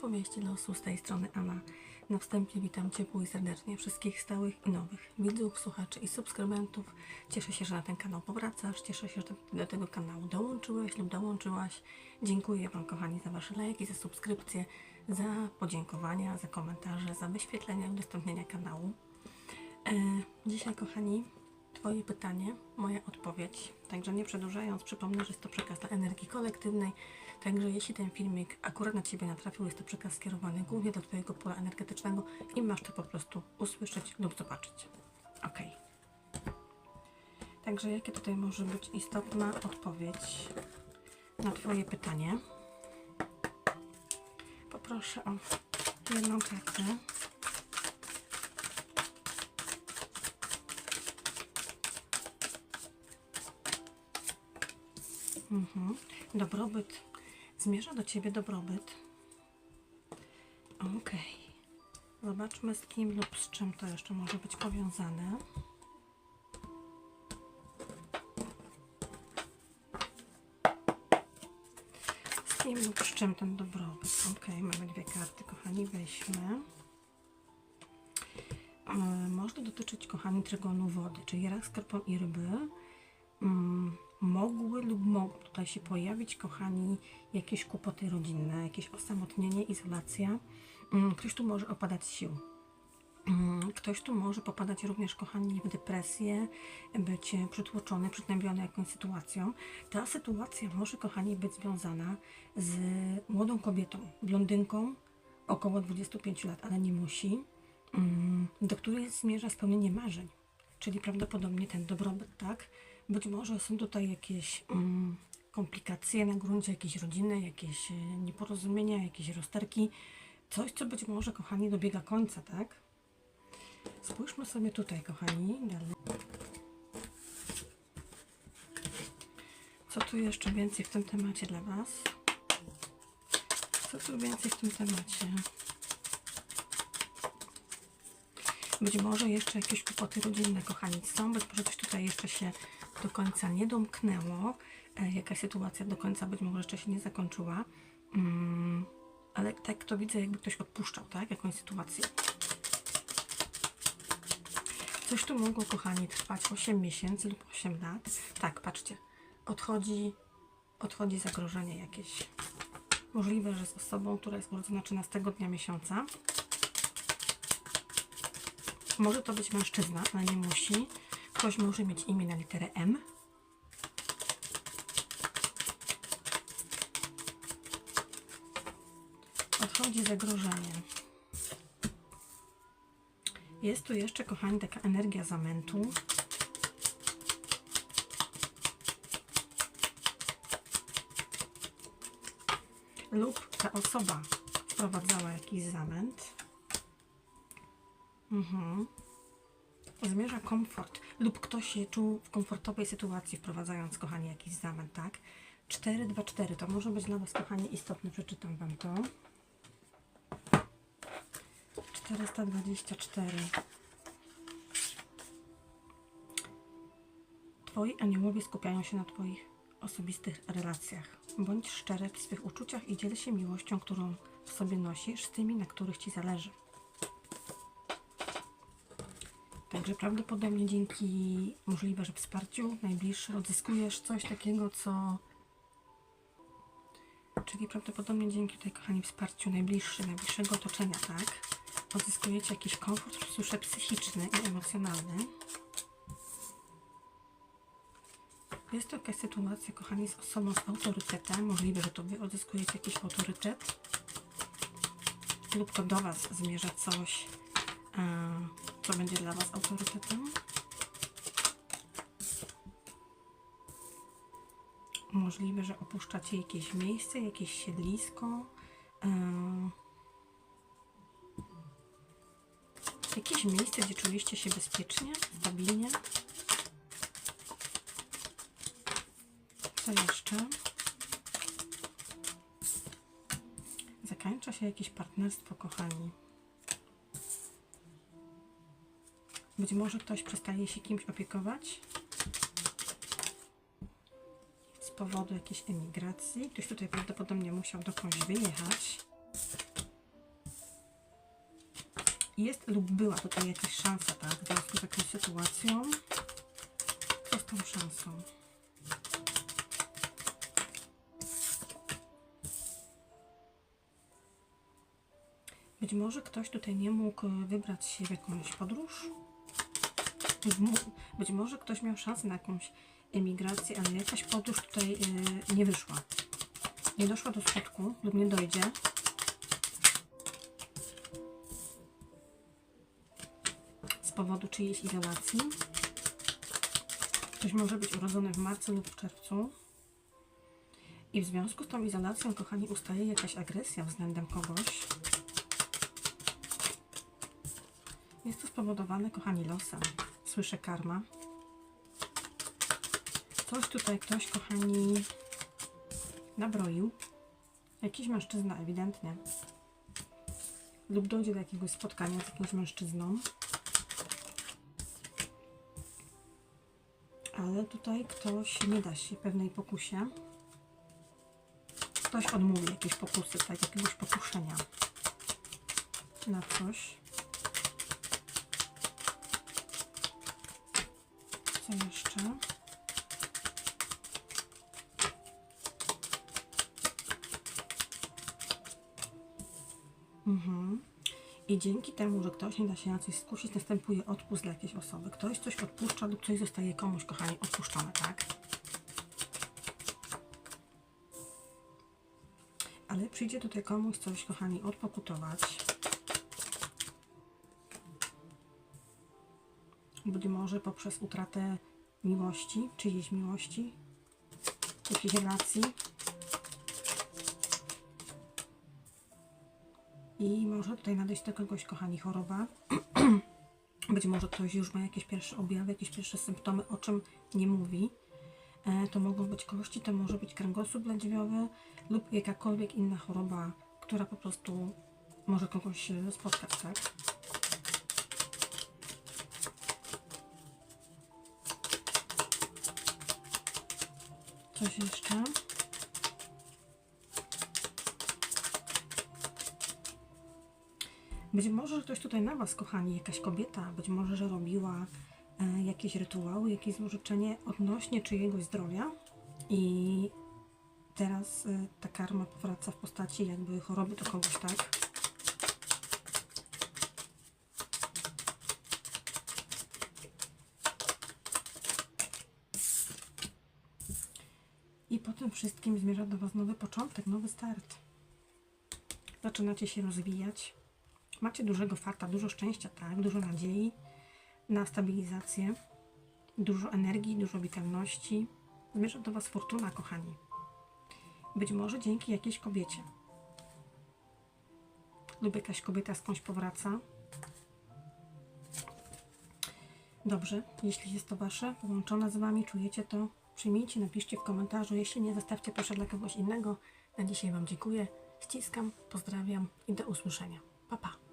Powieści losu z tej strony Anna. Na wstępie witam ciepło i serdecznie wszystkich stałych i nowych widzów, słuchaczy i subskrybentów. Cieszę się, że na ten kanał powracasz, cieszę się, że do tego kanału dołączyłeś lub dołączyłaś. Dziękuję Wam kochani za Wasze lajki, za subskrypcje, za podziękowania, za komentarze, za wyświetlenia udostępnienia kanału. E, dzisiaj kochani, Twoje pytanie, moja odpowiedź. Także nie przedłużając, przypomnę, że jest to przekaz dla energii kolektywnej. Także jeśli ten filmik akurat na Ciebie natrafił, jest to przekaz skierowany głównie do Twojego pola energetycznego i masz to po prostu usłyszeć lub zobaczyć. Ok. Także jakie tutaj może być istotna odpowiedź na Twoje pytanie? Poproszę o jedną kartę. Mhm. Dobrobyt. Zmierza do Ciebie dobrobyt. Okej. Zobaczmy z kim lub z czym to jeszcze może być powiązane. Z kim lub z czym ten dobrobyt. Okej, mamy dwie karty, kochani, weźmy. E, Może dotyczyć, kochani, trygonu wody, czyli rak, skorpion i ryby mm, mogły lub mogą tutaj się pojawić, kochani, jakieś kłopoty rodzinne, jakieś osamotnienie, izolacja. Mm, Ktoś tu może opadać sił. Mm, Ktoś tu może popadać również, kochani, w depresję, być przytłoczony, przygnębiony jakąś sytuacją. Ta sytuacja może, kochani, być związana z młodą kobietą, blondynką, około 25 lat, ale nie musi, mm, do której zmierza spełnienie marzeń czyli prawdopodobnie ten dobrobyt, tak? Być może są tutaj jakieś mm, komplikacje na gruncie jakiejś rodziny, jakieś e, nieporozumienia, jakieś rozterki, coś, co być może, kochani, dobiega końca, tak? Spójrzmy sobie tutaj, kochani, dalej. Co tu jeszcze więcej w tym temacie dla Was? Co tu więcej w tym temacie? Być może jeszcze jakieś kłopoty rodzinne, kochani, są. Być może coś tutaj jeszcze się do końca nie domknęło. E, jakaś sytuacja do końca być może jeszcze się nie zakończyła. Mm, ale tak to widzę, jakby ktoś odpuszczał, tak? Jakąś sytuację. Coś tu mogło, kochani, trwać 8 miesięcy lub 8 lat. Tak, patrzcie. Odchodzi, odchodzi zagrożenie jakieś. Możliwe, że z osobą, która jest urodzona 13 dnia miesiąca. Może to być mężczyzna, ale nie musi. Ktoś może mieć imię na literę M. Odchodzi zagrożenie. Jest tu jeszcze, kochani, taka energia zamętu. Lub ta osoba wprowadzała jakiś zamęt. Mhm. Zmierza komfort lub ktoś się czuł w komfortowej sytuacji, wprowadzając, kochani, jakiś zamęt, tak? 4, 2, 4. To może być dla Was, kochani, istotne. Przeczytam Wam to. 424. Twoi aniołowie skupiają się na Twoich osobistych relacjach. Bądź szczery w swych uczuciach i dziel się miłością, którą w sobie nosisz, z tymi, na których Ci zależy. Także prawdopodobnie dzięki możliwe, że wsparciu najbliższych odzyskujesz coś takiego, co. Czyli prawdopodobnie dzięki tutaj, kochani, wsparciu najbliższych, najbliższego otoczenia, tak? Odzyskujecie jakiś komfort, słyszę, psychiczny i emocjonalny. Jest to jakaś sytuacja, kochani, z osobą z autorytetem. Możliwe, że to Wy odzyskujecie jakiś autorytet. Lub to do Was zmierza coś, co będzie dla Was autorytetem. Możliwe, że opuszczacie jakieś miejsce, jakieś siedlisko. e, Jakieś miejsce, gdzie czuliście się bezpiecznie, stabilnie. Co jeszcze? Zakończa się jakieś partnerstwo, kochani. Być może ktoś przestaje się kimś opiekować z powodu jakiejś emigracji. Ktoś tutaj prawdopodobnie musiał dokądś wyjechać. jest lub była tutaj jakaś szansa, tak, w związku z jakąś sytuacją. Co z tą szansą? Być może ktoś tutaj nie mógł wybrać się w jakąś podróż. Być może ktoś miał szansę na jakąś emigrację, ale jakaś podróż tutaj y, nie wyszła. Nie doszła do skutku lub nie dojdzie. Z powodu czyjejś izolacji. Ktoś może być urodzony w marcu lub w czerwcu. I w związku z tą izolacją, kochani, ustaje jakaś agresja względem kogoś. Jest to spowodowane, kochani, losem. Słyszę karma. Coś tutaj ktoś, kochani, nabroił. Jakiś mężczyzna, ewidentnie. Lub dojdzie do jakiegoś spotkania z jakimś mężczyzną. Ale tutaj ktoś nie da się pewnej pokusie. Ktoś odmówi jakiejś pokusy, tak, jakiegoś pokuszenia na coś. Co jeszcze? Mhm. I dzięki temu, że ktoś nie da się na coś skusić, następuje odpust dla jakiejś osoby. Ktoś coś odpuszcza lub coś zostaje komuś, kochani, odpuszczone, tak? Ale przyjdzie tutaj komuś coś, kochani, odpokutować. Być może poprzez utratę miłości, czyjejś miłości, jakiejś relacji. I może tutaj nadejść do kogoś, kochani, choroba. Być może ktoś już ma jakieś pierwsze objawy, jakieś pierwsze symptomy, o czym nie mówi. E, To mogą być kości, to może być kręgosłup lędźwiowy lub jakakolwiek inna choroba, która po prostu może kogoś e, spotkać, tak? Coś jeszcze? Być może że ktoś tutaj na Was, kochani, jakaś kobieta, być może, że robiła e, jakieś rytuały, jakieś złożyczenie odnośnie czyjegoś zdrowia i teraz e, ta karma powraca w postaci jakby choroby do kogoś, tak? I po tym wszystkim zmierza do Was nowy początek, nowy start. Zaczynacie się rozwijać. Macie dużego farta, dużo szczęścia, tak? Dużo nadziei na stabilizację. Dużo energii, dużo witalności. Zmierza do Was fortuna, kochani. Być może dzięki jakiejś kobiecie. Lub jakaś kobieta skądś powraca. Dobrze, jeśli jest to Wasze, połączone z Wami, czujecie to, przyjmijcie, napiszcie w komentarzu. Jeśli nie, zostawcie proszę dla kogoś innego. Na dzisiaj Wam dziękuję. Ściskam, pozdrawiam i do usłyszenia. Pa, pa.